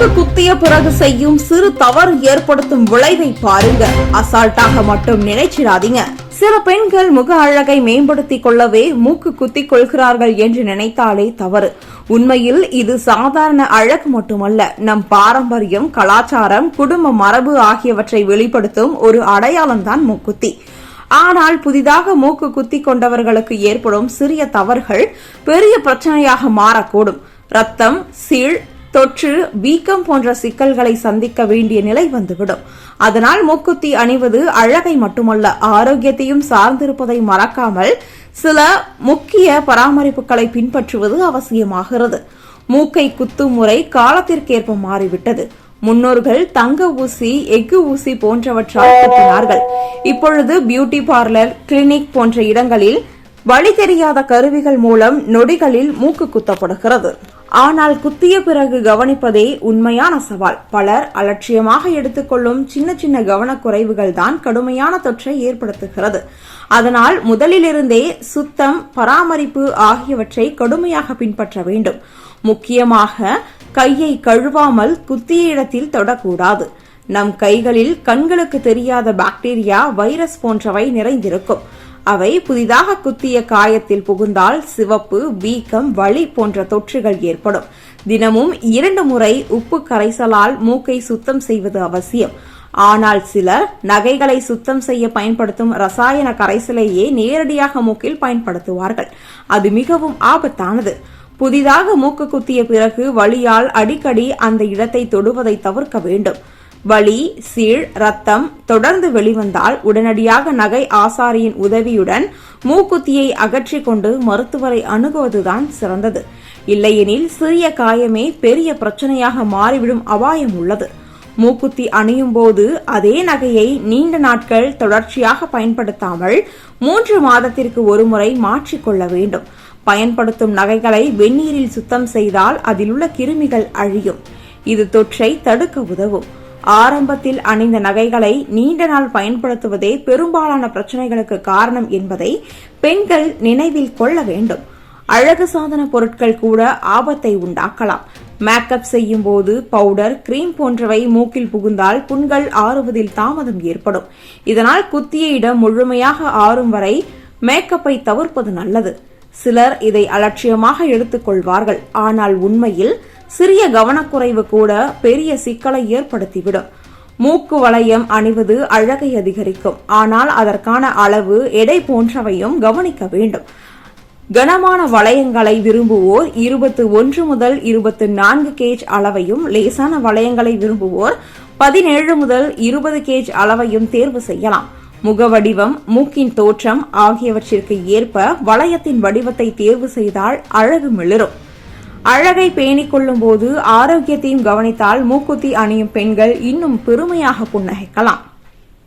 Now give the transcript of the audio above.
மூக்கு குத்திய பிறகு செய்யும் சிறு தவறு ஏற்படுத்தும் விளைவை பாருங்க. அசால்ட்டாக மட்டும் நினைச்சிடாதீங்க. சில பெண்கள் முக அழகை மேம்படுத்திக் கொள்ளவே மூக்கு குத்திக் கொள்கிறார்கள் என்று நினைத்தாலே தவறு. உண்மையில் இது சாதாரண அழகு மட்டுமல்ல நம் பாரம்பரியம் கலாச்சாரம் குடும்ப மரபு ஆகியவற்றை வெளிப்படுத்தும் ஒரு அடையாளம்தான் மூக்குத்தி. ஆனால் புதிதாக மூக்கு குத்தி கொண்டவர்களுக்கு ஏற்படும் சிறிய தவறுகள் பெரிய பிரச்சனையாக மாறக்கூடும். ரத்தம் சீழ் தொற்று வீக்கம் போன்ற சிக்கல்களை சந்திக்க வேண்டிய நிலை வந்துவிடும். அதனால் மூக்குத்தி அணிவது அழகை மட்டுமல்ல ஆரோக்கியத்தையும் சார்ந்திருப்பதை மறக்காமல் சில முக்கிய பராமரிப்புகளை பின்பற்றுவது அவசியமாகிறது. மூக்கை குத்தும் முறை காலத்திற்கேற்ப மாறிவிட்டது. முன்னோர்கள் தங்க ஊசி எஃகு ஊசி போன்றவற்றால் குத்தினார்கள். இப்பொழுது பியூட்டி பார்லர் கிளினிக் போன்ற இடங்களில் வழி தெரியாத கருவிகள் மூலம் நொடிகளில் மூக்கு குத்தப்படுகிறது. ஆனால் குத்திய பிறகு கவனிப்பதே உண்மையான சவால். பலர் அலட்சியமாக எடுத்துக்கொள்ளும் சின்ன சின்ன கவனக்குறைவுகள் தான் கடுமையான தொற்றை ஏற்படுத்துகிறது. அதனால் முதலிலிருந்தே சுத்தம் பராமரிப்பு ஆகியவற்றை கடுமையாக பின்பற்ற வேண்டும். முக்கியமாக கையை கழுவாமல் குத்திய இடத்தில் தொடக்கூடாது. நம் கைகளில் கண்களுக்கு தெரியாத பாக்டீரியா வைரஸ் போன்றவை நிறைந்திருக்கும். அவை புதிதாக குத்திய காயத்தில் புகுந்தால் சிவப்பு வீக்கம் வலி போன்ற தொற்றுகள் ஏற்படும். தினமும் இரண்டு முறை உப்பு கரைசலால் மூக்கை சுத்தம் செய்வது அவசியம். ஆனால் சிலர் நகைகளை சுத்தம் செய்ய பயன்படுத்தும் ரசாயன கரைசலையே நேரடியாக மூக்கில் பயன்படுத்துவார்கள். அது மிகவும் ஆபத்தானது. புதிதாக மூக்கு குத்திய பிறகு வலியால் அடிக்கடி அந்த இடத்தை தொடுவதை தவிர்க்க வேண்டும். வலி சீழ் ரத்தம் தொடர்ந்து வெளிவந்தால் உடனடியாக நகை ஆசாரியின் உதவியுடன் மூக்குத்தியை அகற்றிக் கொண்டு மருத்துவரை அணுகுவதுதான் சிறந்தது. இல்லையெனில் சிறிய காயமே பெரிய பிரச்சனையாக மாறிவிடும் அபாயம் உள்ளது. மூக்குத்தி அணியும் போது அதே நகையை நீண்ட நாட்கள் தொடர்ச்சியாக பயன்படுத்தாமல் மூன்று மாதத்திற்கு ஒருமுறை மாற்றிக்கொள்ள வேண்டும். பயன்படுத்தும் நகைகளை வெந்நீரில் சுத்தம் செய்தால் அதில் உள்ள கிருமிகள் அழியும். இது தொற்றை தடுக்க உதவும். ஆரம்பத்தில் அணிந்த நகைகளை நீண்ட நாள் பயன்படுத்துவதே பெரும்பாலான பிரச்சனைகளுக்கு காரணம் என்பதை பெண்கள் நினைவில் கொள்ள வேண்டும். அழகு சாதன பொருட்கள் கூட ஆபத்தை உண்டாக்கலாம். மேக்கப் செய்யும் போது பவுடர் கிரீம் போன்றவை மூக்கில் புகுந்தால் புண்கள் ஆறுவதில் தாமதம் ஏற்படும். இதனால் குத்திய இடம் முழுமையாக ஆறும் வரை மேக்கப்பை தவிர்ப்பது நல்லது. சிலர் இதை அலட்சியமாக எடுத்துக்கொள்வார்கள். ஆனால் உண்மையில் சிறிய கவனக்குறைவு கூட பெரிய சிக்கலை ஏற்படுத்திவிடும். மூக்கு வளையம் அணிவது அழகை அதிகரிக்கும். ஆனால் அதற்கான அளவு எடை போன்றவையும் கவனிக்க வேண்டும். கனமான வளையங்களை விரும்புவோர் இருபத்து ஒன்று முதல் இருபத்து நான்கு கேஜ் அளவையும் லேசான வளையங்களை விரும்புவோர் பதினேழு முதல் இருபது கேஜ் அளவையும் தேர்வு செய்யலாம். முகவடிவம் மூக்கின் தோற்றம் ஆகியவற்றிற்கு ஏற்ப வளையத்தின் வடிவத்தை தேர்வு செய்தால் அழகு மிளிரும். அழகை பேணிக் கொள்ளும் போது ஆரோக்கியத்தையும் கவனித்தால் மூக்குத்தி அணியும் பெண்கள் இன்னும் பெருமையாக புன்னகைக்கலாம்.